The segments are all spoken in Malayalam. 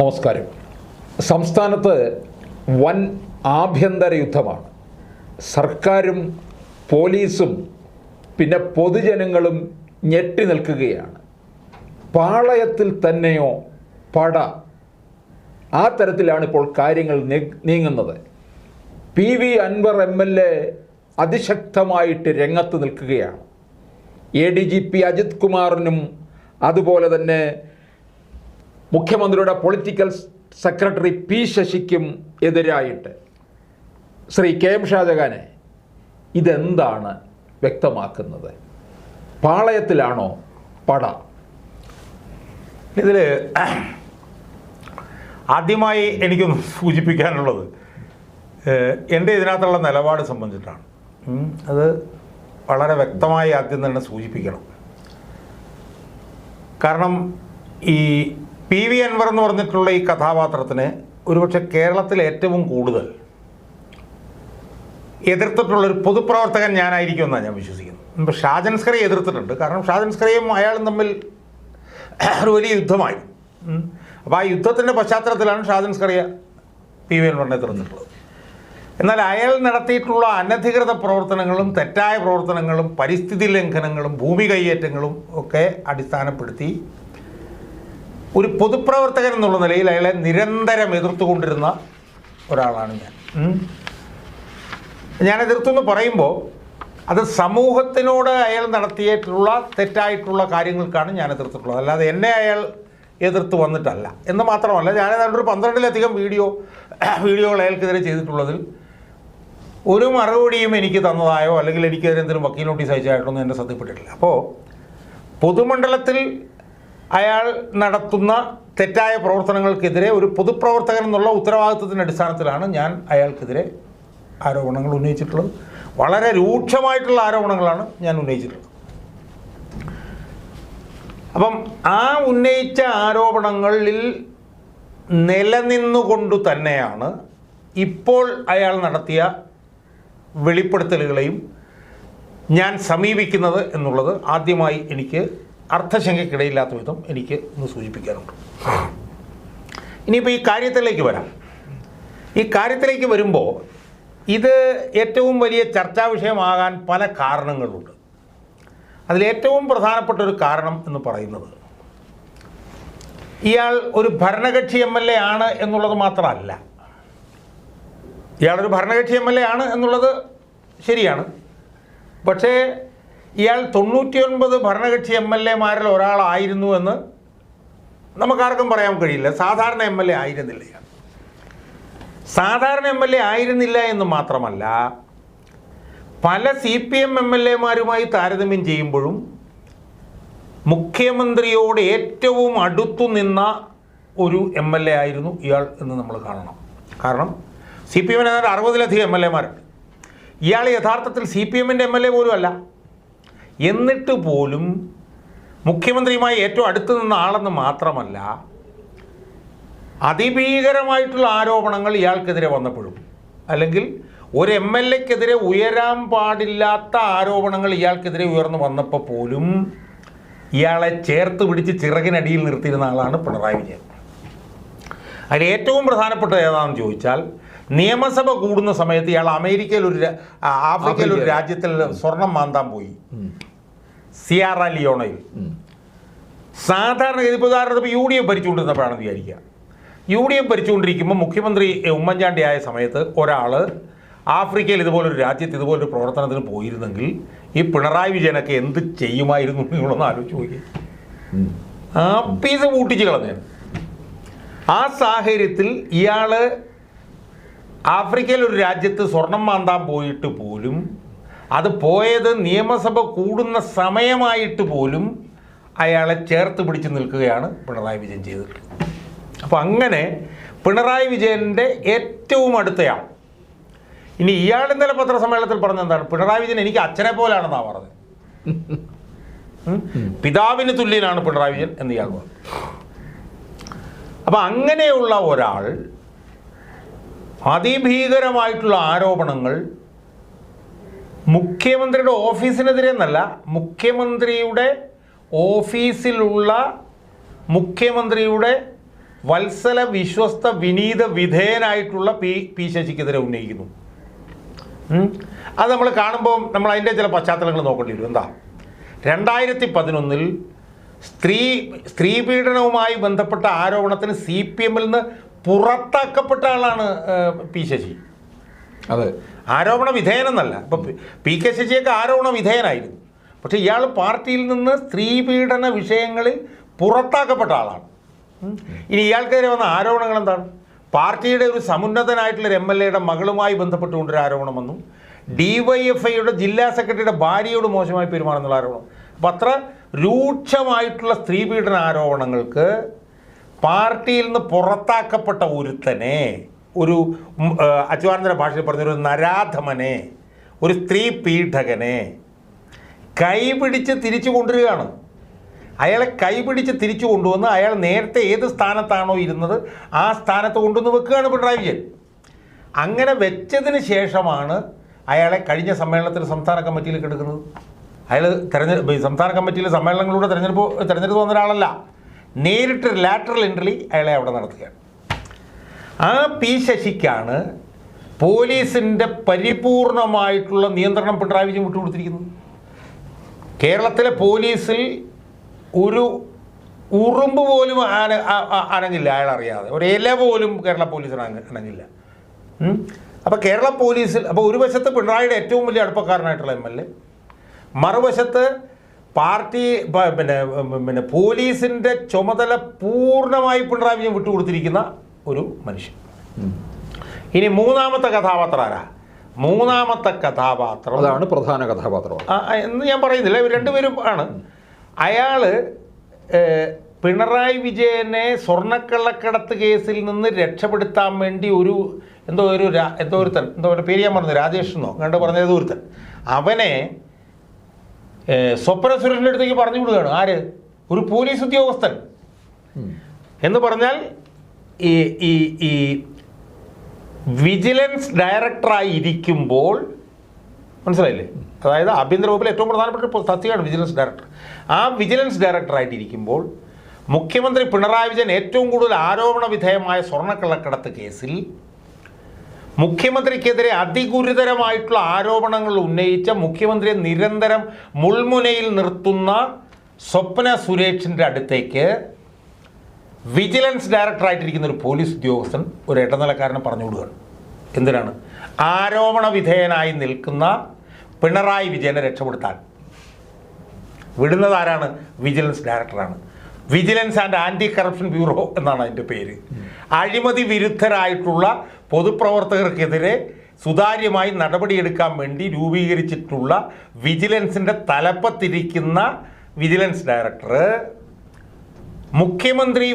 നമസ്കാരം. സംസ്ഥാനത്ത് വൻ ആഭ്യന്തര യുദ്ധമാണ്. സർക്കാരും പോലീസും പിന്നെ പൊതുജനങ്ങളും ഞെട്ടി നിൽക്കുകയാണ്. പാളയത്തിൽ തന്നെയോ പട? ആ തരത്തിലാണ് ഇപ്പോൾ കാര്യങ്ങൾ നീങ്ങുന്നത്. P V Anvar M L A അതിശക്തമായിട്ട് രംഗത്ത് നിൽക്കുകയാണ്. A D G P Ajith കുമാറിനും അതുപോലെ തന്നെ മുഖ്യമന്ത്രിയുടെ പൊളിറ്റിക്കൽ സെക്രട്ടറി പി ശശിക്കും എതിരായിട്ട്. ശ്രീ കെ എം ഷാജഹാനെ ഇതെന്താണ് വ്യക്തമാക്കുന്നത്? പാളയത്തിലാണോ പട? ഇതിൽ ആദ്യമായി എനിക്കൊന്ന് സൂചിപ്പിക്കാനുള്ളത് എന്റെ ഇതിനകത്തുള്ള നിലപാട് സംബന്ധിച്ചിട്ടാണ്. അത് വളരെ വ്യക്തമായി ആദ്യം തന്നെ സൂചിപ്പിക്കണം. കാരണം ഈ പി വി അൻവർ എന്ന് പറഞ്ഞിട്ടുള്ള ഈ കഥാപാത്രത്തിന് ഒരുപക്ഷെ കേരളത്തിൽ ഏറ്റവും കൂടുതൽ എതിർത്തിട്ടുള്ളൊരു പൊതുപ്രവർത്തകൻ ഞാനായിരിക്കും എന്നാണ് ഞാൻ വിശ്വസിക്കുന്നത് ഇപ്പോൾ ഷാജൻസ്കറെ എതിർത്തിട്ടുണ്ട്. കാരണം ഷാജൻസ്കറയും അയാളും തമ്മിൽ ഒരു വലിയ യുദ്ധമായി. അപ്പോൾ ആ യുദ്ധത്തിന്റെ പശ്ചാത്തലത്തിലാണ് ഷാജൻസ്കറിയ പി വി അൻവറിനെ എതിർത്തിട്ടുള്ളത്. എന്നാൽ അയാൾ നടത്തിയിട്ടുള്ള അനധികൃത പ്രവർത്തനങ്ങളും തെറ്റായ പ്രവർത്തനങ്ങളും പരിസ്ഥിതി ലംഘനങ്ങളും ഭൂമി കൈയേറ്റങ്ങളും ഒക്കെ അടിസ്ഥാനപ്പെടുത്തി ഒരു പൊതുപ്രവർത്തകൻ എന്നുള്ള നിലയിൽ അയാളെ നിരന്തരം എതിർത്തുകൊണ്ടിരുന്ന ഒരാളാണ് ഞാൻ. ഞാൻ എതിർത്തെന്ന് പറയുമ്പോൾ അത് സമൂഹത്തിനോട് അയാൾ നടത്തിയിട്ടുള്ള തെറ്റായിട്ടുള്ള കാര്യങ്ങൾക്കാണ് ഞാൻ എതിർത്തിട്ടുള്ളത്. അല്ലാതെ എന്നെ അയാൾ എതിർത്ത് വന്നിട്ടല്ല. എന്ന് മാത്രമല്ല ഞാൻ ഏതാണ്ട് പന്ത്രണ്ടിലധികം വീഡിയോ വീഡിയോകൾ അയാൾക്കെതിരെ ചെയ്തിട്ടുള്ളതിൽ ഒരു മറുപടിയും എനിക്ക് തന്നതായോ അല്ലെങ്കിൽ എനിക്കെതിരെ എന്തെങ്കിലും വക്കീൽ നോട്ടീസ് അയച്ചതായിട്ടൊന്നും എന്നെ ശ്രദ്ധപ്പെട്ടിട്ടില്ല അപ്പോൾ പൊതുമണ്ഡലത്തിൽ അയാൾ നടത്തുന്ന തെറ്റായ പ്രവർത്തനങ്ങൾക്കെതിരെ ഒരു പൊതുപ്രവർത്തകൻ എന്നുള്ള ഉത്തരവാദിത്വത്തിന്റെ അടിസ്ഥാനത്തിലാണ് ഞാൻ അയാൾക്കെതിരെ ആരോപണങ്ങൾ ഉന്നയിച്ചിട്ടുള്ളത്. വളരെ രൂക്ഷമായിട്ടുള്ള ആരോപണങ്ങളാണ് ഞാൻ ഉന്നയിച്ചിട്ടുള്ളത്. അപ്പം ആ ഉന്നയിച്ച ആരോപണങ്ങളിൽ നിലനിന്നുകൊണ്ട് തന്നെയാണ് ഇപ്പോൾ അയാൾ നടത്തിയ വെളിപ്പെടുത്തലുകളെയും ഞാൻ സമീപിക്കുന്നത് എന്നുള്ളത് ആദ്യമായി എനിക്ക് അർത്ഥശങ്കയ്ക്കിടയില്ലാത്ത വിധം എനിക്ക് ഒന്ന് സൂചിപ്പിക്കാനുണ്ട്. ഇനിയിപ്പോൾ ഈ കാര്യത്തിലേക്ക് വരാം. ഈ കാര്യത്തിലേക്ക് വരുമ്പോൾ ഇത് ഏറ്റവും വലിയ ചർച്ചാ വിഷയമാകാൻ പല കാരണങ്ങളുണ്ട്. അതിലേറ്റവും പ്രധാനപ്പെട്ട ഒരു കാരണം എന്ന് പറയുന്നത് ഇയാൾ ഒരു ഭരണകക്ഷി എം എൽ എ ആണ് എന്നുള്ളത് മാത്രമല്ല. ഇയാളൊരു ഭരണകക്ഷി എം എൽ എ ആണ് എന്നുള്ളത് ശരിയാണ്. പക്ഷേ ഇയാൾ തൊണ്ണൂറ്റിയൊൻപത് ഭരണകക്ഷി എം എൽ എമാരിൽ ഒരാളായിരുന്നു എന്ന് നമുക്കാർക്കും പറയാൻ കഴിയില്ല. സാധാരണ എം എൽ എ ആയിരുന്നില്ല സാധാരണ എം എൽ എ ആയിരുന്നില്ല എന്ന് മാത്രമല്ല പല C P M M L എമാരുമായി താരതമ്യം ചെയ്യുമ്പോഴും മുഖ്യമന്ത്രിയോട് ഏറ്റവും അടുത്തു നിന്ന ഒരു എം എൽ എ ആയിരുന്നു ഇയാൾ എന്ന് നമ്മൾ കാണണം. കാരണം സി പി എമ്മിന് അറുപതിലധികം എം എൽ എമാരുണ്ട് ഇയാൾ യഥാർത്ഥത്തിൽ സി പി എമ്മിന്റെ എം എൽ എ പോലും അല്ല. എന്നിട്ട് പോലും മുഖ്യമന്ത്രിയുമായി ഏറ്റവും അടുത്ത് നിന്ന ആളെന്ന് മാത്രമല്ല അതിഭീകരമായിട്ടുള്ള ആരോപണങ്ങൾ ഇയാൾക്കെതിരെ വന്നപ്പോഴും അല്ലെങ്കിൽ ഒരു എം എൽ എക്കെതിരെ ഉയരാൻ പാടില്ലാത്ത ആരോപണങ്ങൾ ഇയാൾക്കെതിരെ ഉയർന്നു വന്നപ്പോൾ പോലും ഇയാളെ ചേർത്ത് പിടിച്ച് ചിറകിനടിയിൽ നിർത്തിയിരുന്ന ആളാണ് പിണറായി വിജയൻ. അതിൽ ഏറ്റവും പ്രധാനപ്പെട്ടത് ഏതാണെന്ന് ചോദിച്ചാൽ നിയമസഭ കൂടുന്ന സമയത്ത് ഇയാൾ അമേരിക്കയിൽ ഒരു ആഫ്രിക്കയിൽ ഒരു രാജ്യത്തിൽ സ്വർണം മാന്താൻ പോയി. സിയാറ ലിയോണയിൽ. സാധാരണ ഇതിപ്പോൾ ഉദാഹരണത്തിന് യു ഡി എഫ് ഭരിച്ചുകൊണ്ടിരുന്നപ്പോഴാണെന്ന് വിചാരിക്കുക. യു ഡി എഫ് ഭരിച്ചുകൊണ്ടിരിക്കുമ്പോൾ മുഖ്യമന്ത്രി ഉമ്മൻചാണ്ടി ആയ സമയത്ത് ഒരാൾ ആഫ്രിക്കയിൽ ഇതുപോലൊരു രാജ്യത്ത് ഇതുപോലൊരു പ്രവർത്തനത്തിന് പോയിരുന്നെങ്കിൽ ഈ പിണറായി വിജയനൊക്കെ എന്ത് ചെയ്യുമായിരുന്നു നിങ്ങളൊന്ന് ആലോചിച്ച് നോക്കി ആ പീസ് കൂട്ടിച്ച് കളഞ്ഞു. ആ സാഹചര്യത്തിൽ ഇയാൾ ആഫ്രിക്കയിൽ ഒരു രാജ്യത്ത് സ്വർണം മാന്താൻ പോയിട്ട് പോലും അത് പോയത് നിയമസഭ കൂടുന്ന സമയമായിട്ട് പോലും അയാളെ ചേർത്ത് പിടിച്ച് നിൽക്കുകയാണ് പിണറായി വിജയൻ ചെയ്തിട്ടുള്ളത്. അപ്പോൾ അങ്ങനെ പിണറായി വിജയന്റെ ഏറ്റവും അടുത്തയാൾ. ഇനി ഇയാൾ ഇന്നലെ പത്രസമ്മേളനത്തിൽ പറഞ്ഞ എന്താണ്? പിണറായി വിജയൻ എനിക്ക് അച്ഛനെ പോലാണെന്നാണ് പറഞ്ഞത്? പിതാവിന് തുല്യനാണ് പിണറായി വിജയൻ എന്ന് ഇയാൾ പറഞ്ഞു. അപ്പം അങ്ങനെയുള്ള ഒരാൾ അതിഭീകരമായിട്ടുള്ള ആരോപണങ്ങൾ മുഖ്യമന്ത്രിയുടെ ഓഫീസിനെതിരെ എന്നല്ല മുഖ്യമന്ത്രിയുടെ ഓഫീസിലുള്ള മുഖ്യമന്ത്രിയുടെ വത്സല വിശ്വസ്ത വിനീത വിധേയനായിട്ടുള്ള പി പി ശശിക്കെതിരെ ഉന്നയിക്കുന്നു. അത് നമ്മൾ കാണുമ്പോൾ നമ്മൾ അതിന്റെ ചില പശ്ചാത്തലങ്ങൾ നോക്കേണ്ടി വരും. എന്താ? രണ്ടായിരത്തി പതിനൊന്നിൽ സ്ത്രീ സ്ത്രീ പീഡനവുമായി ബന്ധപ്പെട്ട ആരോപണത്തിന് സി പി എമ്മിൽ നിന്ന് പുറത്താക്കപ്പെട്ട ആളാണ് പി ശശി. അതെ. ആരോപണ വിധേയനെന്നല്ല. ഇപ്പം പി- കെ ശശിയൊക്കെ ആരോപണ വിധേയനായിരുന്നു. പക്ഷേ ഇയാൾ പാർട്ടിയിൽ നിന്ന് സ്ത്രീ പീഡന വിഷയങ്ങളിൽ പുറത്താക്കപ്പെട്ട ആളാണ്. ഇനി ഇയാൾക്കെതിരെ വന്ന ആരോപണങ്ങൾ എന്താണ്? പാർട്ടിയുടെ ഒരു സമുന്നതനായിട്ടുള്ള ഒരു എം എൽ എയുടെ മകളുമായി ബന്ധപ്പെട്ടുകൊണ്ടൊരു ആരോപണം വന്നു ഡി വൈ എഫ് ഐയുടെ ജില്ലാ സെക്രട്ടറിയുടെ ഭാര്യയോട് മോശമായി പെരുമാറുന്നുള്ള ആരോപണം. അപ്പം അത്ര രൂക്ഷമായിട്ടുള്ള സ്ത്രീ പീഡന ആരോപണങ്ങൾക്ക് പാർട്ടിയിൽ നിന്ന് പുറത്താക്കപ്പെട്ട ഒരുത്തനെ ഒരു അച്യുതാനന്ദ ഭാഷയിൽ പറഞ്ഞൊരു നരാധമനെ ഒരു സ്ത്രീ പീഡകനെ കൈപിടിച്ച് തിരിച്ചു കൊണ്ടുവരികയാണ്. അയാളെ കൈപിടിച്ച് തിരിച്ചു കൊണ്ടുവന്ന് അയാൾ നേരത്തെ ഏത് സ്ഥാനത്താണോ ഇരുന്നത് ആ സ്ഥാനത്ത് കൊണ്ടുവന്ന് വെക്കുകയാണ് പിണറായി വിജയൻ. അങ്ങനെ വെച്ചതിന് ശേഷമാണ് അയാളെ കഴിഞ്ഞ സമ്മേളനത്തിൽ സംസ്ഥാന കമ്മിറ്റിയിലേക്ക് എടുക്കുന്നത്. അയാൾ തെരഞ്ഞെടുപ്പ് സംസ്ഥാന കമ്മിറ്റിയിലെ സമ്മേളനങ്ങളിലൂടെ തെരഞ്ഞെടുപ്പ് തെരഞ്ഞെടുപ്പ് വന്ന ഒരാളല്ല. നേരിട്ട് ലാറ്ററൽ എൻട്രി അയാളെ അവിടെ നടത്തുകയാണ്. ആ പി ശശിക്കാണ് പോലീസിന്റെ പരിപൂർണമായിട്ടുള്ള നിയന്ത്രണം പിണറായി വിജയൻ വിട്ടുകൊടുത്തിരിക്കുന്നത്. കേരളത്തിലെ പോലീസിൽ ഒരു ഉറുമ്പ് പോലും ആ- അനങ്ങില്ല അയാൾ അറിയാതെ. ഒരു ഇല പോലും കേരള പോലീസിന് അന- അനങ്ങില്ല. അപ്പോൾ കേരള പോലീസിൽ അപ്പോൾ ഒരു വശത്ത് പിണറായിയുടെ ഏറ്റവും വലിയ അടുപ്പക്കാരനായിട്ടുള്ള എം എൽ എ മറുവശത്ത് പാർട്ടി പിന്നെ പിന്നെ പോലീസിന്റെ ചുമതല പൂർണമായി പിണറായി വിജയൻ വിട്ടുകൊടുത്തിരിക്കുന്ന ഒരു മനുഷ്യൻ. ഇനി മൂന്നാമത്തെ കഥാപാത്രം ആരാ? മൂന്നാമത്തെ കഥാപാത്രം അതാണ് പ്രധാന കഥാപാത്രം. എന്ന് ഞാൻ പറയുന്നില്ല. ഇവർ രണ്ടുപേരും ആണ്. അയാൾ പിണറായി വിജയനെ സ്വർണക്കള്ളക്കടത്ത് കേസിൽ നിന്ന് രക്ഷപ്പെടുത്താൻ വേണ്ടി ഒരു എന്തോ ഒരു എന്തോ ഒരുത്തൻ എന്തോ ഒരു പേര് ഞാൻ പറഞ്ഞു രാജേഷ് എന്നോ കണ്ട് പറഞ്ഞ ഏതോ ഒരുത്തൻ. അവനെ സ്വപ്ന സുരേഷിന്റെ അടുത്തേക്ക് പറഞ്ഞു വിടുകയാണ്. ആര്? ഒരു പോലീസ് ഉദ്യോഗസ്ഥൻ. എന്ന് പറഞ്ഞാൽ ഈ ഈ ഈ വിജിലൻസ് ഡയറക്ടറായി ഇരിക്കുമ്പോൾ മനസ്സിലായില്ലേ? അതായത് ആഭ്യന്തര വകുപ്പിലെ ഏറ്റവും പ്രധാനപ്പെട്ട തസ്തികയാണ് വിജിലൻസ് ഡയറക്ടർ. ആ വിജിലൻസ് ഡയറക്ടറായിട്ട് ഇരിക്കുമ്പോൾ മുഖ്യമന്ത്രി പിണറായി വിജയൻ ഏറ്റവും കൂടുതൽ ആരോപണ വിധേയമായ സ്വർണക്കള്ളക്കടത്ത് കേസിൽ മുഖ്യമന്ത്രിക്കെതിരെ അതിഗുരുതരമായിട്ടുള്ള ആരോപണങ്ങൾ ഉന്നയിച്ച മുഖ്യമന്ത്രിയെ നിരന്തരം മുൾമുനയിൽ നിർത്തുന്ന സ്വപ്ന സുരേഷിന്റെ അടുത്തേക്ക് വിജിലൻസ് ഡയറക്ടറായിട്ടിരിക്കുന്ന ഒരു പോലീസ് ഉദ്യോഗസ്ഥൻ ഒരു ഇടനിലക്കാരനെ പറഞ്ഞു വിടുകയാണ്. എന്തിനാണ്? ആരോപണ വിധേയനായി നിൽക്കുന്ന പിണറായി വിജയനെ രക്ഷപ്പെടുത്താൻ. വിടുന്നത് ആരാണ് വിജിലൻസ് ഡയറക്ടറാണ്. Vigilance and anti corruption bureau എന്നാണ് അതിന്റെ പേര്. അഴിമതി വിരുദ്ധരായിട്ടുള്ള പൊതുപ്രവർത്തകർക്കെതിരെ സുതാര്യമായി നടപടിയെടുക്കാൻ വേണ്ടി രൂപീകരിച്ചിട്ടുള്ള വിജിലൻസിന്റെ തലപ്പത്തിരിക്കുന്ന വിജിലൻസ് ഡയറക്ടർ. മുഖ്യമന്ത്രി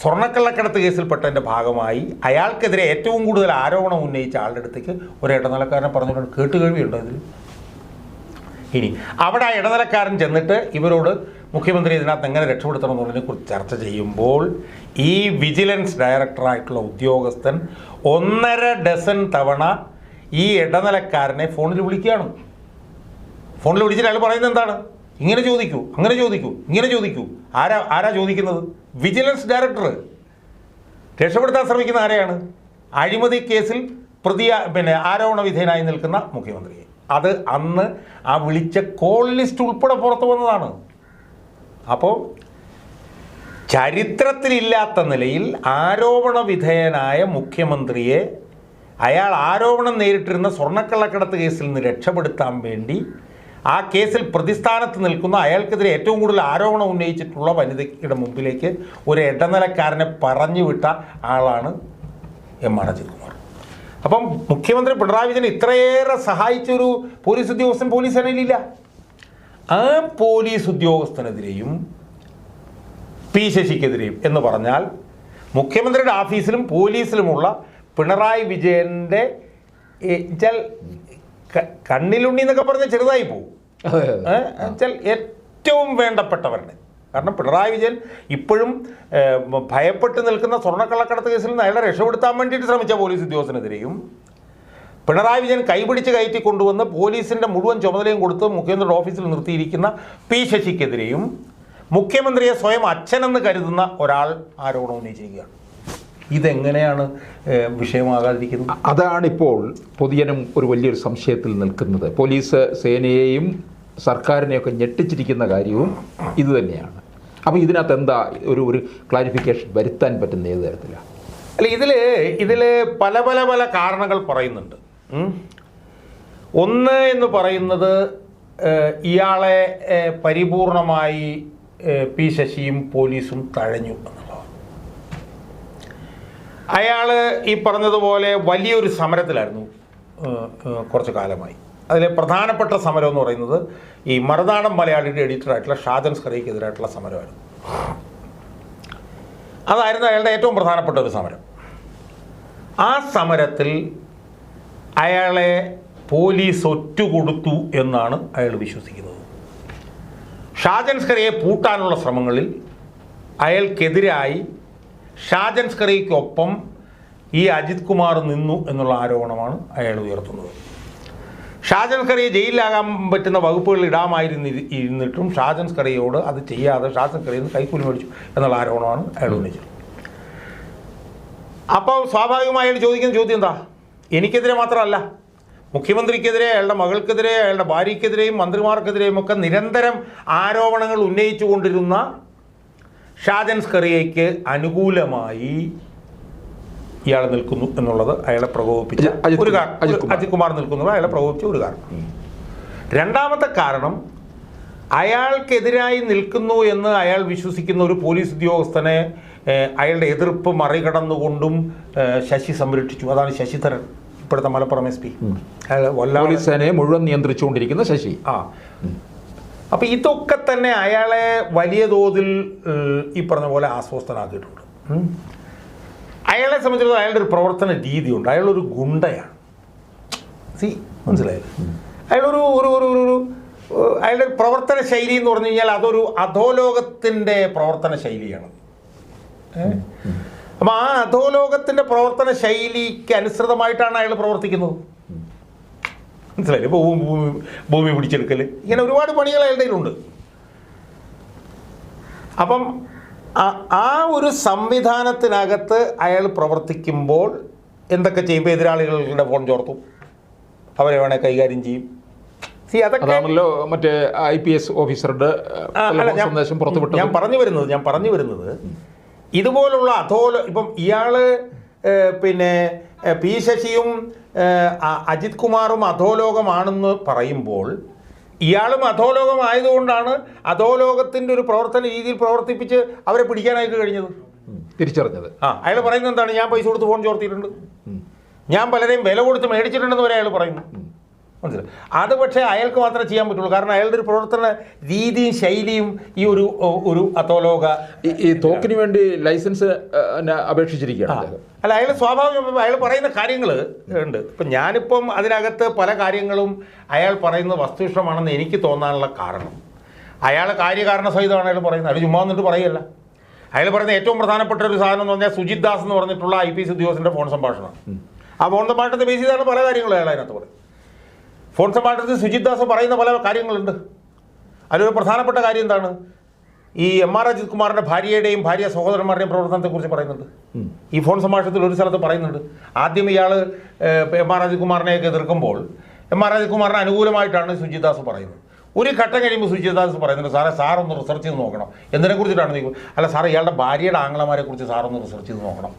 സ്വർണക്കള്ളക്കടത്ത് കേസിൽപ്പെട്ടതിന്റെ ഭാഗമായി അയാൾക്കെതിരെ ഏറ്റവും കൂടുതൽ ആരോപണം ഉന്നയിച്ച ആളുടെ അടുത്തേക്ക് ഒരു ഇടനിലക്കാരനെ പറഞ്ഞിട്ടുണ്ട് കേട്ടുകേൾവിയുണ്ടോ ഇതിൽ ഇനി അവിടെ ആ ഇടനിലക്കാരൻ ചെന്നിട്ട് ഇവരോട് മുഖ്യമന്ത്രി ഇതിനകത്ത് എങ്ങനെ രക്ഷപ്പെടുത്തണം കുറിച്ച് ചർച്ച ചെയ്യുമ്പോൾ ഈ വിജിലൻസ് ഡയറക്ടറായിട്ടുള്ള ഉദ്യോഗസ്ഥൻ ഒന്നര ഡസൻ തവണ ഈ ഇടനിലക്കാരനെ ഫോണിൽ വിളിക്കുകയാണ്. ഫോണിൽ വിളിച്ചിട്ട് അയാൾ പറയുന്നത് എന്താണ്? ഇങ്ങനെ ചോദിക്കൂ അങ്ങനെ ചോദിക്കൂ ഇങ്ങനെ ചോദിക്കൂ. ആരാ ആരാ ചോദിക്കുന്നത്? വിജിലൻസ് ഡയറക്ടർ രക്ഷപ്പെടുത്താൻ ശ്രമിക്കുന്ന ആരെയാണ്? അഴിമതി കേസിൽ പ്രതിയ പിന്നെ ആരോപണ വിധേയനായി നിൽക്കുന്ന മുഖ്യമന്ത്രിയെ. അത് അന്ന് ആ വിളിച്ച കോൾ ലിസ്റ്റ് ഉൾപ്പെടെ പുറത്തു വന്നതാണ്. അപ്പോൾ ചരിത്രത്തിലില്ലാത്ത നിലയിൽ ആരോപണ വിധേയനായ മുഖ്യമന്ത്രിയെ അയാൾ ആരോപണം നേരിട്ടിരുന്ന സ്വർണക്കള്ളക്കടത്ത് കേസിൽ നിന്ന് രക്ഷപ്പെടുത്താൻ വേണ്ടി ആ കേസിൽ പ്രതിസ്ഥാനത്ത് നിൽക്കുന്ന അയാൾക്കെതിരെ ഏറ്റവും കൂടുതൽ ആരോപണം ഉന്നയിച്ചിട്ടുള്ള വനിതയ്ക്കുടെ മുമ്പിലേക്ക് ഒരു ഇടനിലക്കാരനെ പറഞ്ഞു വിട്ട ആളാണ് എം ആർ അജിത് കുമാർ അപ്പം മുഖ്യമന്ത്രി പിണറായി വിജയൻ ഇത്രയേറെ സഹായിച്ച ഒരു പോലീസ് ഉദ്യോഗസ്ഥൻ പോലീസ് സേനയിലില്ല. ആ പോലീസ് ഉദ്യോഗസ്ഥനെതിരെയും പി ശശിക്കെതിരെയും എന്ന് പറഞ്ഞാൽ മുഖ്യമന്ത്രിയുടെ ഓഫീസിലും പോലീസിലുമുള്ള പിണറായി വിജയന്റെ വെച്ചാൽ കണ്ണിലുണ്ണി എന്നൊക്കെ പറഞ്ഞാൽ ചെറുതായി പോകും വെച്ചാൽ ഏറ്റവും വേണ്ടപ്പെട്ടവരുടെ. കാരണം പിണറായി വിജയൻ ഇപ്പോഴും ഭയപ്പെട്ട് നിൽക്കുന്ന സ്വർണക്കള്ളക്കടത്ത് കേസിൽ നിന്ന് അയാളെ രക്ഷപ്പെടുത്താൻ വേണ്ടിയിട്ട് ശ്രമിച്ച പോലീസ് ഉദ്യോഗസ്ഥനെതിരെയും പിണറായി വിജയൻ കൈപിടിച്ച് കയറ്റി കൊണ്ടുവന്ന് പോലീസിന്റെ മുഴുവൻ ചുമതലയും കൊടുത്ത് മുഖ്യമന്ത്രിയുടെ ഓഫീസിൽ നിർത്തിയിരിക്കുന്ന പി ശശിക്കെതിരെയും മുഖ്യമന്ത്രിയെ സ്വയം അച്ഛനെന്ന് കരുതുന്ന ഒരാൾ ആരോപണം ഉന്നയിച്ചിരിക്കുകയാണ്. ഇതെങ്ങനെയാണ് വിഷയമാകാതിരിക്കുന്നത്? അതാണിപ്പോൾ പൊതുജനം ഒരു വലിയൊരു സംശയത്തിൽ നിൽക്കുന്നത്. പോലീസ് സേനയെയും സർക്കാരിനെയൊക്കെ ഞെട്ടിച്ചിരിക്കുന്ന കാര്യവും ഇത് തന്നെയാണ് അപ്പോൾ ഇതിനകത്ത് എന്താ ഒരു ഒരു ക്ലാരിഫിക്കേഷൻ വരുത്താൻ പറ്റുന്ന ഏത് തരത്തിലാണ് അല്ല ഇതിൽ ഇതിൽ പല പല പല കാരണങ്ങൾ പറയുന്നുണ്ട്. ഒന്ന് എന്ന് പറയുന്നത് ഇയാളെ പരിപൂർണമായി പി ശശിയും പോലീസും തഴഞ്ഞു എന്നുള്ളതാണ്. അയാൾ ഈ പറഞ്ഞതുപോലെ വലിയൊരു സമരത്തിലായിരുന്നു കുറച്ച് കാലമായി. അതിലെ പ്രധാനപ്പെട്ട സമരം എന്ന് പറയുന്നത് ഈ മറുനാടൻ മലയാളിയുടെ എഡിറ്ററായിട്ടുള്ള ഷാജൻ സ്കറിയക്കെതിരായിട്ടുള്ള സമരമായിരുന്നു. അതായിരുന്നു അയാളുടെ ഏറ്റവും പ്രധാനപ്പെട്ട ഒരു സമരം. ആ സമരത്തിൽ അയാളെ പോലീസ് ഒറ്റുകൊടുത്തു എന്നാണ് അയാൾ വിശ്വസിക്കുന്നത്. ഷാജൻ സ്കറിയെ പൂട്ടാനുള്ള ശ്രമങ്ങളിൽ അയാൾക്കെതിരായി ഷാജൻ സ്കറിയ്ക്കൊപ്പം ഈ അജിത് കുമാർ നിന്നു എന്നുള്ള ആരോപണമാണ് അയാൾ ഉയർത്തുന്നത്. ഷാജൻ സ്കറിയെ ജയിലിലാകാൻ പറ്റുന്ന വകുപ്പുകൾ ഇടാമായിരുന്നു ഇരുന്നിട്ടും ഷാജൻ സ്കറിയോട് അത് ചെയ്യാതെ ഷാജൻ സ്കറിയിൽ നിന്ന് കൈക്കൂലി മേടിച്ചു എന്നുള്ള ആരോപണമാണ് അയാൾ ഉന്നയിച്ചത്. അപ്പോൾ സ്വാഭാവികമായി അയാൾ ചോദിക്കുന്ന ചോദ്യം എന്താ? എനിക്കെതിരെ മാത്രമല്ല. മുഖ്യമന്ത്രിക്കെതിരെ അയാളുടെ മകൾക്കെതിരെ അയാളുടെ ഭാര്യയ്ക്കെതിരെയും മന്ത്രിമാർക്കെതിരെയും ഒക്കെ നിരന്തരം ആരോപണങ്ങൾ ഉന്നയിച്ചു കൊണ്ടിരുന്ന ഷാജൻ സ്കറിയയ്ക്ക് അനുകൂലമായി ഇയാൾ നിൽക്കുന്നു എന്നുള്ളത് അയാളെ പ്രകോപിപ്പിച്ച ഒരു കാരണം അജിത് കുമാർ. നിൽക്കുന്നത് അയാളെ പ്രകോപിപ്പിച്ച ഒരു കാരണം. രണ്ടാമത്തെ കാരണം അയാൾക്കെതിരായി നിൽക്കുന്നു എന്ന് അയാൾ വിശ്വസിക്കുന്ന ഒരു പോലീസ് ഉദ്യോഗസ്ഥനെ അയാളുടെ എതിർപ്പ് മറികടന്നുകൊണ്ടും ശശി സംരക്ഷിച്ചു. അതാണ് ശശിധരൻ ഇപ്പോഴത്തെ മലപ്പുറം എസ് പി. പോലീസ് സേനയെ മുഴുവൻ നിയന്ത്രിച്ചുകൊണ്ടിരിക്കുന്ന ശശി. ആ. അപ്പം ഇതൊക്കെ തന്നെ അയാളെ വലിയ തോതിൽ ഈ പറഞ്ഞ പോലെ അസ്വസ്ഥനാക്കിയിട്ടുണ്ട് ഉം. അയാളെ സംബന്ധിച്ചിടത്തോളം അയാളുടെ ഒരു പ്രവർത്തന രീതിയുണ്ട്. അയാളൊരു ഗുണ്ടയാണ്. സി മനസ്സിലായത് അയാളൊരു ഒരു ഒരു ഒരു അയാളുടെ പ്രവർത്തന ശൈലി എന്ന് പറഞ്ഞു കഴിഞ്ഞാൽ അതൊരു അധോലോകത്തിന്റെ പ്രവർത്തന ശൈലിയാണ്? അപ്പം ആ അധോലോകത്തിന്റെ പ്രവർത്തന ശൈലിക്ക് അനുസൃതമായിട്ടാണ് അയാൾ പ്രവർത്തിക്കുന്നത്. മനസ്സിലായില്ലേ ഇപ്പോൾ ഭൂമി പിടിച്ചെടുക്കൽ ഇങ്ങനെ ഒരുപാട് പണികൾ അയാളുടെ കയ്യിലുണ്ട്. അപ്പം ആ- ഒരു സംവിധാനത്തിനകത്ത് അയാൾ പ്രവർത്തിക്കുമ്പോൾ എന്തൊക്കെ ചെയ്യുമ്പോൾ എതിരാളികളുടെ ഫോൺ ചോർത്തും. അവരെ വേണേൽ കൈകാര്യം ചെയ്യും. അതാണല്ലോ മറ്റേ ഐ പി എസ് ഓഫീസറുടെ ഞാൻ- സന്ദേശം പുറത്തുവിട്ടത്. ഞാൻ പറഞ്ഞു വരുന്നത് ഞാൻ പറഞ്ഞു വരുന്നത് ഇതുപോലുള്ള അധോല ഇപ്പം ഇയാൾ പിന്നെ പി ശശിയും അജിത് കുമാറും അധോലോകമാണെന്ന് പറയുമ്പോൾ ഇയാളും അധോലോകമായതുകൊണ്ടാണ് അധോലോകത്തിന്റെ ഒരു പ്രവർത്തന രീതിയിൽ പ്രവർത്തിപ്പിച്ച് അവരെ പിടിക്കാനായിട്ട് കഴിഞ്ഞത്. തിരിച്ചറിഞ്ഞത്. ആ അയാൾ പറയുന്നത് എന്താണ്? ഞാൻ പൈസ കൊടുത്ത് ഫോൺ ചോർത്തിയിട്ടുണ്ട്. ഞാൻ പലരെയും വില കൊടുത്ത് മേടിച്ചിട്ടുണ്ടെന്ന് വരെ അയാൾ പറയുന്നു. മനസ്സിലായി. അത് പക്ഷേ അയാൾക്ക് മാത്രമേ ചെയ്യാൻ പറ്റുള്ളൂ. കാരണം അയാളുടെ ഒരു പ്രവർത്തന രീതിയും ശൈലിയും ഈ ഒരു ഒരു അത്തോലോക ഈ- തോക്കിന് വേണ്ടി ലൈസൻസ് അപേക്ഷിച്ചിരിക്കുക അപേക്ഷിച്ചിരിക്കുകയാണ്. അല്ല അയാൾ സ്വാഭാവികം അയാൾ പറയുന്ന കാര്യങ്ങൾ ഉണ്ട്. ഇപ്പം ഞാനിപ്പം അതിനകത്ത് പല കാര്യങ്ങളും അയാൾ പറയുന്ന വസ്തുനിഷ്ഠമാണെന്ന് എനിക്ക് തോന്നാനുള്ള കാരണം. അയാൾ കാര്യകാരണ സഹിതമാണ് അയാൾ പറയുന്നത്. അയാൾ ചുമ്മാ എന്നിട്ട് പറയല്ല. അയാൾ പറയുന്ന ഏറ്റവും പ്രധാനപ്പെട്ട ഒരു സാധനം എന്ന് പറഞ്ഞാൽ സുജിത് ദാസ് എന്ന് പറഞ്ഞിട്ടുള്ള ഐ പി എസ് ഉദ്യോഗസ്ഥന്റെ ഫോൺ സംഭാഷണം. ആ ഫോൺ സംഭാഷണത്തെ ബേസ് ചെയ്താണ് പല കാര്യങ്ങളും അയാൾ അതിനകത്ത് പറയും ഫോൺ മാറ്റത്തിൽ സുജിത് ദാസ് പറയുന്ന പല കാര്യങ്ങളുണ്ട്. അതിലൊരു പ്രധാനപ്പെട്ട കാര്യം എന്താണ്? ഈ എം ആർ അജിത് കുമാറിന്റെ ഭാര്യയുടെയും ഭാര്യ സഹോദരന്മാരുടെയും പ്രവർത്തനത്തെക്കുറിച്ച് പറയുന്നുണ്ട്. ഈ ഫോൺ സംഭാഷണത്തിൽ ഒരു സ്ഥലത്ത് പറയുന്നുണ്ട്. ആദ്യം ഇയാൾ എം ആർ അജിത് കുമാറിനെയൊക്കെ എതിർക്കുമ്പോൾ എം ആർ അജിത് കുമാറിന് അനുകൂലമായിട്ടാണ് സുജിത് ദാസ് പറയുന്നത്. ഒരു ഘട്ടം കഴിയുമ്പോൾ സുജിത് ദാസ് പറയുന്നുണ്ട് സാറേ സാറൊന്ന് റിസർച്ച് ചെയ്ത് നോക്കണം. എന്തിനെ കുറിച്ചിട്ടാണ് നീ അല്ല സാറേ ഇയാളുടെ ഭാര്യയുടെ ആംഗ്ലമാരെ കുറിച്ച് സാറൊന്ന് റിസർച്ച് ചെയ്ത് നോക്കണം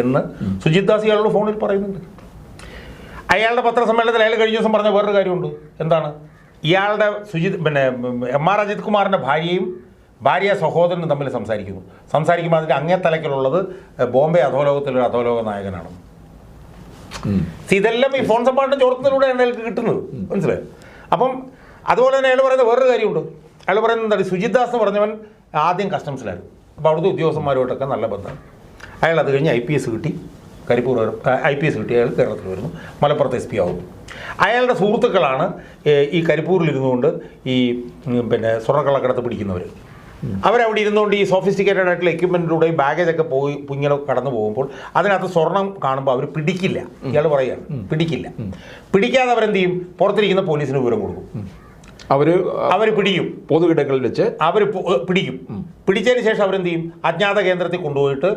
എന്ന് സുജിത് ദാസ് ഇയാളോട് ഫോണിൽ പറയുന്നുണ്ട്. അയാളുടെ പത്രസമ്മേളനത്തിൽ അയാൾ കഴിഞ്ഞ ദിവസം പറഞ്ഞ വേറൊരു കാര്യമുണ്ട്. എന്താണ്? ഇയാളുടെ സുജിത് പിന്നെ എം ആർ അജിത് കുമാറിന്റെ ഭാര്യയും ഭാര്യ സഹോദരനും തമ്മിൽ സംസാരിക്കുന്നു. സംസാരിക്കുമ്പോൾ അതിന്റെ അങ്ങേ തലക്കിലുള്ളത് ബോംബെ അധോലോകത്തിലൊരു അധോലോക നായകനാണ്. ഇതെല്ലാം ഈ ഫോൺ സംഭാഷണം ചോർത്തുന്നതിലൂടെയാണ് അയാൾക്ക് കിട്ടുന്നത്. മനസ്സിലായി? അപ്പം അതുപോലെ തന്നെ അയാൾ പറയുന്ന വേറൊരു കാര്യമുണ്ട്. അയാൾ പറയുന്നത് എന്താണ്? സുജിത് ദാസ് എന്ന് പറഞ്ഞവൻ ആദ്യം കസ്റ്റംസിലായിരുന്നു അപ്പോൾ അവിടുത്തെ ഉദ്യോഗസ്ഥന്മാരുമായിട്ടൊക്കെ നല്ല ബന്ധമാണ് അയാൾ അത് കഴിഞ്ഞ് ഐ പി എസ് കിട്ടി. കരിപ്പൂർ ഐ പി എസ് കിട്ടി അയാൾ കേരളത്തിൽ വരുന്നു. മലപ്പുറത്ത് എസ് പി ആവുന്നു അയാളുടെ സുഹൃത്തുക്കളാണ് ഈ കരിപ്പൂരിൽ ഇരുന്നുകൊണ്ട് ഈ പിന്നെ സ്വർണക്കള്ളക്കടത്ത് പിടിക്കുന്നവർ അവരവിടെ ഇരുന്നുകൊണ്ട് ഈ സോഫിസ്റ്റിക്കേറ്റഡ് ആയിട്ടുള്ള എക്യുപ്മെന്റിലൂടെ ബാഗേജ് ബാഗേജൊക്കെ പോയി ഇങ്ങനെ കടന്നു പോകുമ്പോൾ അതിനകത്ത് സ്വർണം കാണുമ്പോൾ അവർ പിടിക്കില്ല. ഇയാൾ പറയുകയാണ് പിടിക്കില്ല. പിടിക്കാതെ അവരെന്ത് ചെയ്യും? പുറത്തിരിക്കുന്ന പോലീസിന് വിവരം കൊടുക്കും. അവർ അവർ പിടിക്കും പൊതുയിടങ്ങളിൽ വെച്ച് അവർ പിടിക്കും പിടിച്ചതിന് ശേഷം അവരെന്ത് ചെയ്യും? അജ്ഞാത കേന്ദ്രത്തിൽ കൊണ്ടുപോയിട്ട്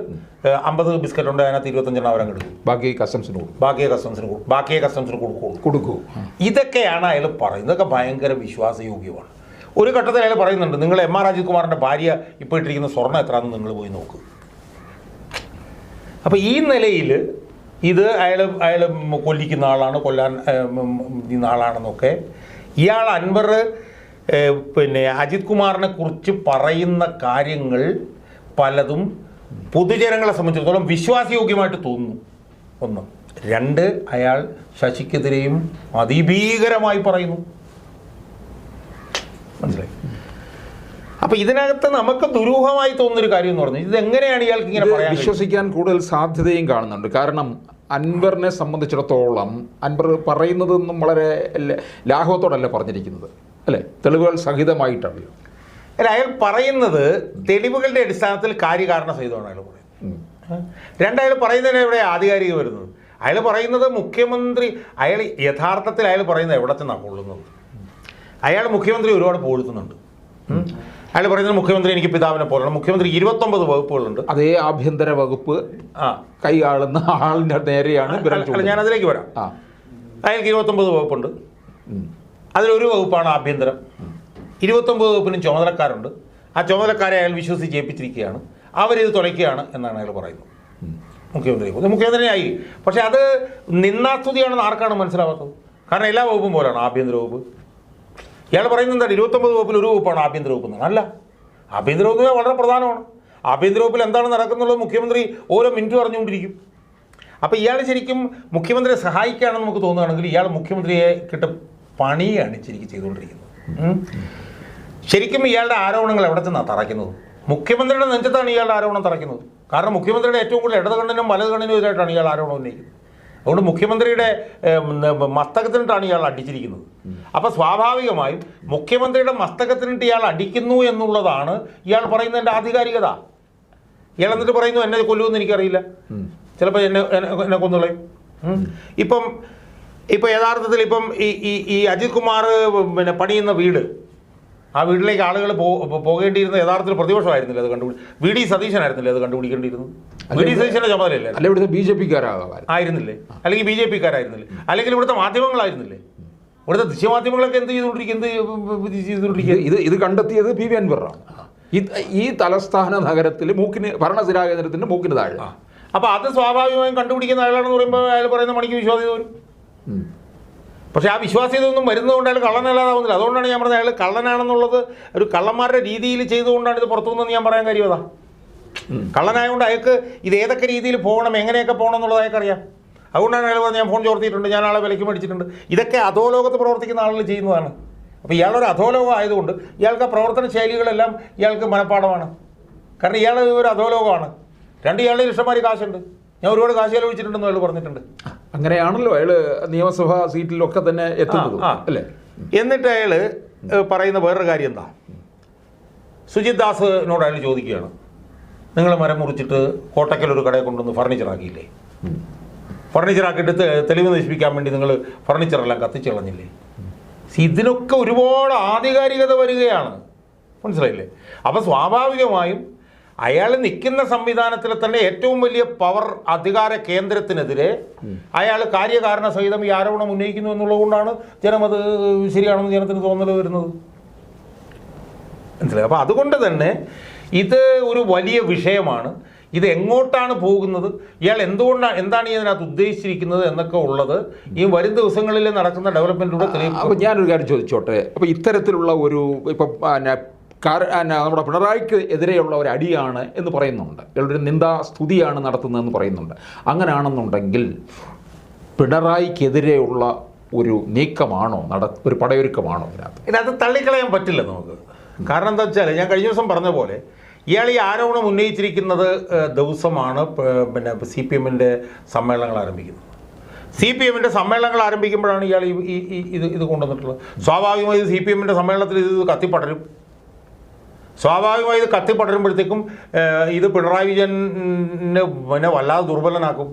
അമ്പത് ബിസ്ക്കറ്റ് ഉണ്ട് അതിനകത്ത് ഇരുപത്തഞ്ചെണ്ണം അവരങ്ങ് എടുക്കും. ബാക്കി കസ്റ്റംസിന് കൊടുക്കും. ബാക്കിയെ കസ്റ്റംസിന് കൊടുക്കും. ബാക്കിയെ കസ്റ്റംസിന് കൊടുക്കും. കൊടുക്കൂ. ഇതൊക്കെയാണ് അയാൾ പറയുന്നത്. ഇതൊക്കെ ഭയങ്കര വിശ്വാസയോഗ്യമാണ്. ഒരു ഘട്ടത്തിൽ അയാൾ പറയുന്നുണ്ട് നിങ്ങൾ എം ആർ അജിത് കുമാറിന്റെ ഭാര്യ ഇപ്പോൾ ഇട്ടിരിക്കുന്ന സ്വർണം എത്രയാണെന്ന് നിങ്ങൾ പോയി നോക്ക്. അപ്പോൾ ഈ നിലയിൽ ഇത് അയാൾ അയാൾ കൊല്ലിക്കുന്ന ആളാണ് കൊല്ലാൻ ആളാണെന്നൊക്കെ ഇയാൾ അൻവർ പിന്നെ അജിത് കുമാറിനെ കുറിച്ച് പറയുന്ന കാര്യങ്ങൾ പലതും പൊതുജനങ്ങളെ സംബന്ധിച്ചിടത്തോളം വിശ്വാസയോഗ്യമായിട്ട് തോന്നുന്നു. ഒന്ന്. രണ്ട് അയാൾ ശശിക്കെതിരെയും അതിഭീകരമായി പറയുന്നു. മനസ്സിലായി? അപ്പൊ ഇതിനകത്ത് നമുക്ക് ദുരൂഹമായി തോന്നുന്ന ഒരു കാര്യം എന്ന് പറഞ്ഞു ഇത് എങ്ങനെയാണ് ഇയാൾക്ക് ഇങ്ങനെ? വിശ്വസിക്കാൻ കൂടുതൽ സാധ്യതയും കാണുന്നുണ്ട്. കാരണം അൻവറിനെ സംബന്ധിച്ചിടത്തോളം അൻവർ പറയുന്നതൊന്നും വളരെ ലാഘവത്തോടല്ല പറഞ്ഞിരിക്കുന്നത് അല്ലേ? തെളിവുകൾ സഹിതമായിട്ടല്ലോ അല്ല അയാൾ പറയുന്നത് തെളിവുകളുടെ അടിസ്ഥാനത്തിൽ കാര്യകാരണ സഹിതമാണ് അയാൾ പറയുന്നത്. രണ്ടയാൾ പറയുന്നതിന് എവിടെ ആധികാരിക വരുന്നത്? അയാൾ പറയുന്നത് മുഖ്യമന്ത്രി അയാൾ യഥാർത്ഥത്തിൽ അയാൾ പറയുന്നത് എവിടെ ചെന്നാണ് കൊള്ളുന്നത്? അയാൾ മുഖ്യമന്ത്രി ഒരുപാട് പോഴ്ത്തുന്നുണ്ട്. അയാൾ പറയുന്നത് മുഖ്യമന്ത്രി എനിക്ക് പിതാവിനെ പോലെയാണ് മുഖ്യമന്ത്രി ഇരുപത്തൊമ്പത് വകുപ്പുകളുണ്ട്. അതേ ആഭ്യന്തര വകുപ്പ് ആ. കൈയാളുന്ന ആളിന്റെ നേരെയാണ് അല്ല, ഞാൻ അതിലേക്ക് വരാം. അയാൾക്ക് ഇരുപത്തൊമ്പത് വകുപ്പുണ്ട്. അതിലൊരു വകുപ്പാണ് ആഭ്യന്തരം. ഇരുപത്തൊമ്പത് വകുപ്പിനും ചുമതലക്കാരുണ്ട്. ആ ചുമതലക്കാരെ അയാൾ വിശ്വസിച്ച് ജയിപ്പിച്ചിരിക്കുകയാണ് അവരിത് തുലയ്ക്കുകയാണ് എന്നാണ് അയാൾ പറയുന്നത്. മുഖ്യമന്ത്രി മുഖ്യമന്ത്രിയായി. പക്ഷേ അത് നിന്നാസ്തുതിയാണെന്ന് ആർക്കാണ് മനസ്സിലാവാത്തത്? കാരണം എല്ലാ വകുപ്പും പോലെയാണ് ആഭ്യന്തര വകുപ്പ് ഇയാൾ പറയുന്നത് എന്താണ്? ഇരുപത്തൊമ്പത് വകുപ്പിൽ ഒരു വകുപ്പാണ് ആഭ്യന്തര വകുപ്പ് എന്നാണ് അല്ല. ആഭ്യന്തര വകുപ്പ് വളരെ പ്രധാനമാണ്. ആഭ്യന്തര വകുപ്പിൽ എന്താണ് നടക്കുന്നുള്ളത് മുഖ്യമന്ത്രി ഓരോ മിനിറ്റും അറിഞ്ഞുകൊണ്ടിരിക്കും. അപ്പോൾ ഇയാൾ ശരിക്കും മുഖ്യമന്ത്രിയെ സഹായിക്കുകയാണെന്ന് നമുക്ക് തോന്നുകയാണെങ്കിൽ ഇയാൾ മുഖ്യമന്ത്രിയെ കിട്ട പണിയാണ് ശരിക്കും ചെയ്തുകൊണ്ടിരിക്കുന്നത്. ശരിക്കും ഇയാളുടെ ആരോപണങ്ങൾ എവിടെ ചെന്നാണ് തറയ്ക്കുന്നത്? മുഖ്യമന്ത്രിയുടെ നെഞ്ചത്താണ് ഇയാളുടെ ആരോപണം തറയ്ക്കുന്നത്. കാരണം മുഖ്യമന്ത്രിയുടെ ഏറ്റവും കൂടുതൽ ഇടതുകണ്ണിനും വലതുകണ്ണിനും വലത് കണ്ണിനും എതിരായിട്ടാണ് ഇയാൾ ആരോപണം ഉന്നയിക്കുന്നത്. അതുകൊണ്ട് മുഖ്യമന്ത്രിയുടെ മസ്തകത്തിനിട്ടാണ് ഇയാൾ അടിച്ചിരിക്കുന്നത്. അപ്പോൾ സ്വാഭാവികമായും മുഖ്യമന്ത്രിയുടെ മസ്തകത്തിനിട്ട് ഇയാൾ അടിക്കുന്നു എന്നുള്ളതാണ് ഇയാൾ പറയുന്നതിന്റെ ആധികാരികത. ഇയാൾ എന്നിട്ട് പറയുന്നു എന്നെ കൊല്ലുമെന്ന് എനിക്കറിയില്ല. ചിലപ്പോൾ എന്നെ എന്നെ കൊന്നുകളയും. ഇപ്പം ഇപ്പം യഥാർത്ഥത്തിൽ ഇപ്പം ഈ ഈ അജിത് കുമാർ പിന്നെ പണിയുന്ന വീട് ആ വീട്ടിലേക്ക് ആളുകൾ പോകേണ്ടിയിരുന്ന യഥാർത്ഥത്തിൽ പ്രതിപക്ഷമായിരുന്നില്ല അത് കണ്ടുപിടി വി ഡി സതീശനായിരുന്നില്ലേ അത് കണ്ടുപിടിക്കേണ്ടിയിരുന്നത്? വി ഡി സതീശന്റെ ചുമതലയല്ലേ? അല്ല ഇവിടുത്തെ ബി ജെ പിക്കാരാകാൻ. ആയിരുന്നില്ലേ? അല്ലെങ്കിൽ ബി ജെ പിക്കാരായിരുന്നില്ലേ? അല്ലെങ്കിൽ ഇവിടുത്തെ മാധ്യമങ്ങളായിരുന്നില്ലേ? ഇവിടുത്തെ ദൃശ്യമാധ്യമങ്ങളൊക്കെ എന്ത് ചെയ്തുകൊണ്ടിരിക്കും? എന്ത് ചെയ്തുകൊണ്ടിരിക്കുക ഇത് ഇത് കണ്ടെത്തിയത് പി വി അൻവറാണ് ഈ തലസ്ഥാന നഗരത്തിൽ മൂക്കിന് ഭരണസിരാ കേന്ദ്രത്തിന്റെ മൂക്കിന് താഴെ. അപ്പോൾ അത് സ്വാഭാവികമായും കണ്ടുപിടിക്കുന്ന അയാളാണെന്ന് പറയുമ്പോൾ അയാൾ പറയുന്ന മണിക്ക് വിശ്വാസ്യത വരും. പക്ഷേ ആ വിശ്വാസി ഒന്നും വരുന്നതുകൊണ്ട് അയാൾ കള്ളനല്ലാതാവുന്നില്ല. അതുകൊണ്ടാണ് ഞാൻ പറഞ്ഞത് അയാൾ കള്ളനാണെന്നുള്ളത് ഒരു കള്ളന്മാരുടെ രീതിയിൽ ചെയ്തുകൊണ്ടാണ് ഇത് പുറത്തു വന്നെന്ന് ഞാൻ പറയാൻ കാര്യം അതാ. കള്ളനായതുകൊണ്ട് അയാൾക്ക് ഇത് ഏതൊക്കെ രീതിയിൽ പോകണം എങ്ങനെയൊക്കെ പോകണം എന്നുള്ളത് അയാൾക്കറിയാം. അതുകൊണ്ടാണ് അയാൾ പറഞ്ഞത് ഞാൻ ഫോൺ ചോർത്തിയിട്ടുണ്ട് ഞാൻ ആളെ വിലയ്ക്ക് മേടിച്ചിട്ടുണ്ട്. ഇതൊക്കെ അധോലോകത്ത് പ്രവർത്തിക്കുന്ന ആളുകൾ ചെയ്യുന്നതാണ്. അപ്പോൾ ഇയാളൊരു അധോലോകം ആയതുകൊണ്ട് ഇയാൾക്ക് ആ പ്രവർത്തന ശൈലികളെല്ലാം ഇയാൾക്ക് മനഃപ്പാടമാണ് കാരണം ഇയാൾ ഒരു അധോലോകമാണ്. രണ്ട് ഇയാളുടെ ഇഷ്ടമാതിരി കാശുണ്ട്. ഞാൻ ഒരുപാട് കാശ് ചെലവഴിച്ചിട്ടുണ്ടെന്ന് അയാൾ പറഞ്ഞിട്ടുണ്ട്. അങ്ങനെയാണല്ലോ അയാൾ നിയമസഭാ സീറ്റിലൊക്കെ തന്നെ എത്തുന്നത്. അല്ലേ? എന്നിട്ട് അയാൾ പറയുന്ന വേറൊരു കാര്യം എന്താ? സുജിത് ദാസിനോട് അയാൾ ചോദിക്കുകയാണ്. നിങ്ങൾ മരം മുറിച്ചിട്ട് കോട്ടക്കൽ ഒരു കടയെ കൊണ്ടുവന്ന് ഫർണിച്ചർ ആക്കിയില്ലേ? ഫർണിച്ചർ ആക്കിയിട്ട് തെളിവ് നശിപ്പിക്കാൻ വേണ്ടി നിങ്ങൾ ഫർണിച്ചറെല്ലാം കത്തിച്ച് കളഞ്ഞില്ലേ? ഇതിനൊക്കെ ഒരുപാട് ആധികാരികത വരികയാണ്. മനസ്സിലായില്ലേ? അപ്പം സ്വാഭാവികമായും അയാൾ നിൽക്കുന്ന സംവിധാനത്തിലെ തന്നെ ഏറ്റവും വലിയ പവർ അധികാര കേന്ദ്രത്തിനെതിരെ അയാൾ കാര്യകാരണ സഹിതം ഈ ആരോപണം ഉന്നയിക്കുന്നു എന്നുള്ളതുകൊണ്ടാണ് ജനം അത് ശരിയാണെന്ന് ജനത്തിന് തോന്നൽ വരുന്നത്. മനസ്സിലായി? അപ്പോൾ അതുകൊണ്ട് തന്നെ ഇത് ഒരു വലിയ വിഷയമാണ്. ഇത് എങ്ങോട്ടാണ് പോകുന്നത്? ഇയാൾ എന്തുകൊണ്ടാണ് എന്താണ് ഈ ഇതിനകത്ത് ഉദ്ദേശിച്ചിരിക്കുന്നത് എന്നൊക്കെ ഉള്ളത് ഈ വരും ദിവസങ്ങളിൽ നടക്കുന്ന ഡെവലപ്മെന്റിലൂടെ തെളിയിക്കും അപ്പോൾ ഞാനൊരു കാര്യം ചോദിച്ചോട്ടെ? അപ്പോൾ ഇത്തരത്തിലുള്ള ഒരു ഇപ്പം നമ്മുടെ പിണറായിക്ക് എതിരെയുള്ള ഒരു അടിയാണ് എന്ന് പറയുന്നുണ്ട്. ഒരു നിന്ദാ സ്തുതിയാണ് നടത്തുന്നതെന്ന് പറയുന്നുണ്ട്. അങ്ങനെയാണെന്നുണ്ടെങ്കിൽ പിണറായിക്കെതിരെയുള്ള ഒരു നീക്കമാണോ? നട ഒരു പടയൊരുക്കമാണോ ഇതിനകത്ത്? ഇതിനകത്ത് തള്ളിക്കളയാൻ പറ്റില്ല നമുക്ക്. കാരണം എന്താ വെച്ചാൽ ഞാൻ കഴിഞ്ഞ ദിവസം പറഞ്ഞ പോലെ ഇയാൾ ഈ ആരോപണം ഉന്നയിച്ചിരിക്കുന്നത് ദിവസമാണ് പിന്നെ സി പി എമ്മിന്റെ സമ്മേളനങ്ങൾ ആരംഭിക്കുന്നത്. സി പി എമ്മിന്റെ സമ്മേളനങ്ങൾ ആരംഭിക്കുമ്പോഴാണ് ഇയാൾ ഈ ഇത് ഇത് കൊണ്ടുവന്നിട്ടുള്ളത്. സ്വാഭാവികമായി സി പി എമ്മിന്റെ സമ്മേളനത്തിൽ ഇത് കത്തിപ്പടരും. സ്വാഭാവികമായി ഇത് കത്തിപ്പടരുമ്പോഴത്തേക്കും പടരുമ്പോഴത്തേക്കും ഇത് പിണറായി വിജയനെ പിന്നെ വല്ലാതെ ദുർബലനാക്കും.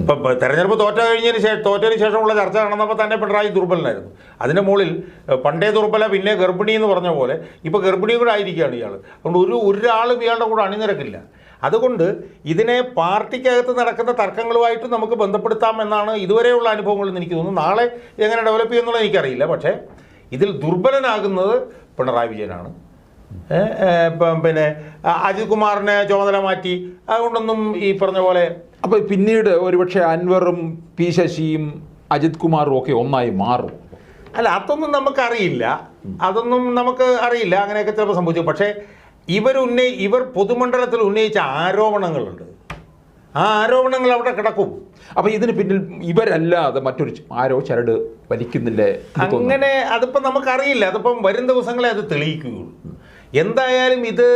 ഇപ്പം ഇപ്പം തെരഞ്ഞെടുപ്പ് തോറ്റ കഴിഞ്ഞതിന് ശേഷം തോറ്റതിന് ശേഷമുള്ള ചർച്ച നടന്നപ്പോൾ തന്നെ പിണറായി ദുർബലനായിരുന്നു. അതിന്റെ മുകളിൽ പണ്ടേ ദുർബല പിന്നെ ഗർഭിണി എന്ന് പറഞ്ഞ പോലെ ഇപ്പോൾ ഗർഭിണിയും കൂടെ ആയിരിക്കുകയാണ് ഇയാൾ അതുകൊണ്ട് ഒരു ഒരാളും ഇയാളുടെ കൂടെ അണിനിരക്കില്ല. അതുകൊണ്ട് ഇതിനെ പാർട്ടിക്കകത്ത് നടക്കുന്ന തർക്കങ്ങളുമായിട്ട് നമുക്ക് ബന്ധപ്പെടുത്താം എന്നാണ് ഇതുവരെയുള്ള അനുഭവങ്ങളിൽ എനിക്ക് തോന്നുന്നു. നാളെ എങ്ങനെ ഡെവലപ്പ് ചെയ്യുമെന്നുള്ളത് എനിക്കറിയില്ല. പക്ഷേ ഇതിൽ ദുർബലനാകുന്നത് പിണറായി വിജയനാണ്. പിന്നെ അജിത് കുമാറിനെ ചുമതല മാറ്റി. അതുകൊണ്ടൊന്നും ഈ പറഞ്ഞ പോലെ അപ്പോൾ പിന്നീട് ഒരുപക്ഷെ അൻവറും പി ശശിയും അജിത് കുമാറും ഒക്കെ ഒന്നായി മാറും. അല്ല അതൊന്നും നമുക്കറിയില്ല. അതൊന്നും നമുക്ക് അറിയില്ല. അങ്ങനെയൊക്കെ ചിലപ്പോൾ സംഭവിച്ചു. പക്ഷേ ഇവർ ഉന്നയി ഇവർ പൊതുമണ്ഡലത്തിൽ ഉന്നയിച്ച ആരോപണങ്ങളുണ്ട്. ആ ആരോപണങ്ങൾ അവിടെ കിടക്കും. അപ്പൊ ഇതിന് പിന്നിൽ ഇവരല്ലാതെ മറ്റൊരു ആരോ ചരട് വലിക്കുന്നില്ലേ. അങ്ങനെ അതിപ്പോ നമുക്കറിയില്ല. അതിപ്പം വരും ദിവസങ്ങളെ അത് തെളിയിക്കുകയുള്ളൂ. എന്തായാലും ഇത്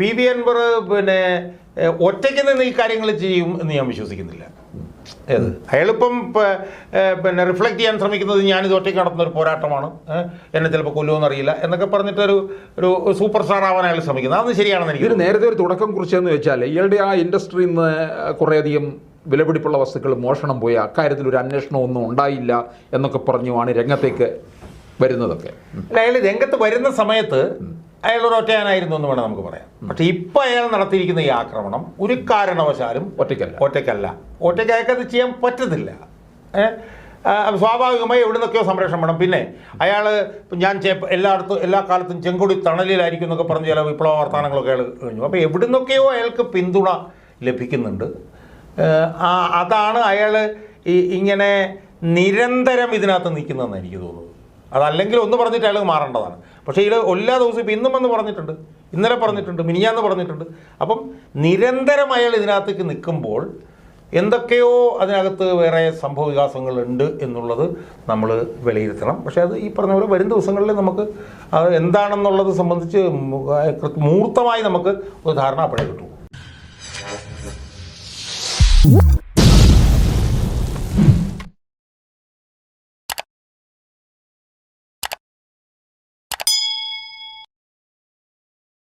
പി വി അൻവർ പിന്നെ ഒറ്റയ്ക്ക് നിന്ന് ഈ കാര്യങ്ങൾ ചെയ്യും എന്ന് ഞാൻ വിശ്വസിക്കുന്നില്ല. ഏത്? അയാളിപ്പം പിന്നെ റിഫ്ലക്ട് ചെയ്യാൻ ശ്രമിക്കുന്നത് ഞാനിത് ഒറ്റയ്ക്ക് നടത്തുന്ന ഒരു പോരാട്ടമാണ്. എന്നെ ചിലപ്പോൾ കൊല്ലുമെന്ന് അറിയില്ല. എന്നൊക്കെ പറഞ്ഞിട്ട് ഒരു സൂപ്പർ സ്റ്റാർ ആവാൻ അയാൾ ശ്രമിക്കുന്നത് അതൊന്നും ശരിയാണെന്ന് എനിക്ക് ഇതിന് നേരത്തെ ഒരു തുടക്കം കുറിച്ചെന്ന് വെച്ചാൽ ഇയാളുടെ ആ ഇൻഡസ്ട്രിയിൽ നിന്ന് കുറേയധികം വിലപിടിപ്പുള്ള വസ്തുക്കൾ മോഷണം പോയി അക്കാര്യത്തിൽ ഒരു അന്വേഷണം ഒന്നും ഉണ്ടായില്ല എന്നൊക്കെ പറഞ്ഞു പറഞ്ഞുമാണ് രംഗത്തേക്ക് വരുന്നതൊക്കെ. അല്ല അയാൾ രംഗത്ത് വരുന്ന സമയത്ത് അയാൾ ഒരു ഒറ്റയാനായിരുന്നു എന്ന് വേണം നമുക്ക് പറയാം. പക്ഷെ ഇപ്പം അയാൾ നടത്തിയിരിക്കുന്ന ഈ ആക്രമണം ഒരു കാരണവശാലും ഒറ്റയ്ക്കല്ല. ഒറ്റയ്ക്കല്ല. ഒറ്റയ്ക്ക് അത് ചെയ്യാൻ പറ്റത്തില്ല? സ്വാഭാവികമായി എവിടെ നിന്നൊക്കെയോ സംരക്ഷണം വേണം. പിന്നെ അയാൾ ഞാൻ എല്ലായിടത്തും എല്ലാ കാലത്തും ചെങ്കൊടി തണലിലായിരിക്കും എന്നൊക്കെ പറഞ്ഞ് ചില വിപ്ലവ വർത്തമാനങ്ങളൊക്കെ അയാൾ കഴിഞ്ഞു. അപ്പോൾ എവിടെ നിന്നൊക്കെയോ അയാൾക്ക് പിന്തുണ ലഭിക്കുന്നുണ്ട്. അതാണ് അയാൾ ഈ ഇങ്ങനെ നിരന്തരം ഇതിനകത്ത് നിൽക്കുന്നതെന്ന് എനിക്ക് തോന്നുന്നത്. അതല്ലെങ്കിൽ ഒന്ന് പറഞ്ഞിട്ട് അയാൾ മാറേണ്ടതാണ്. പക്ഷേ ഇത് എല്ലാ ദിവസവും ഇപ്പം ഇന്നും വന്ന് പറഞ്ഞിട്ടുണ്ട്. ഇന്നലെ പറഞ്ഞിട്ടുണ്ട് മിനിഞ്ഞാന്ന് പറഞ്ഞിട്ടുണ്ട്. അപ്പം നിരന്തരം അയാൾ ഇതിനകത്തേക്ക് നിൽക്കുമ്പോൾ എന്തൊക്കെയോ അതിനകത്ത് വേറെ സംഭവ വികാസങ്ങളുണ്ട് എന്നുള്ളത് നമ്മൾ വിലയിരുത്തണം. പക്ഷേ അത് ഈ പറഞ്ഞ പോലെ വരും ദിവസങ്ങളിൽ നമുക്ക് അത് എന്താണെന്നുള്ളത് സംബന്ധിച്ച് മൂർത്തമായി നമുക്ക് ഒരു ധാരണ അപ്പോഴേ കിട്ടും.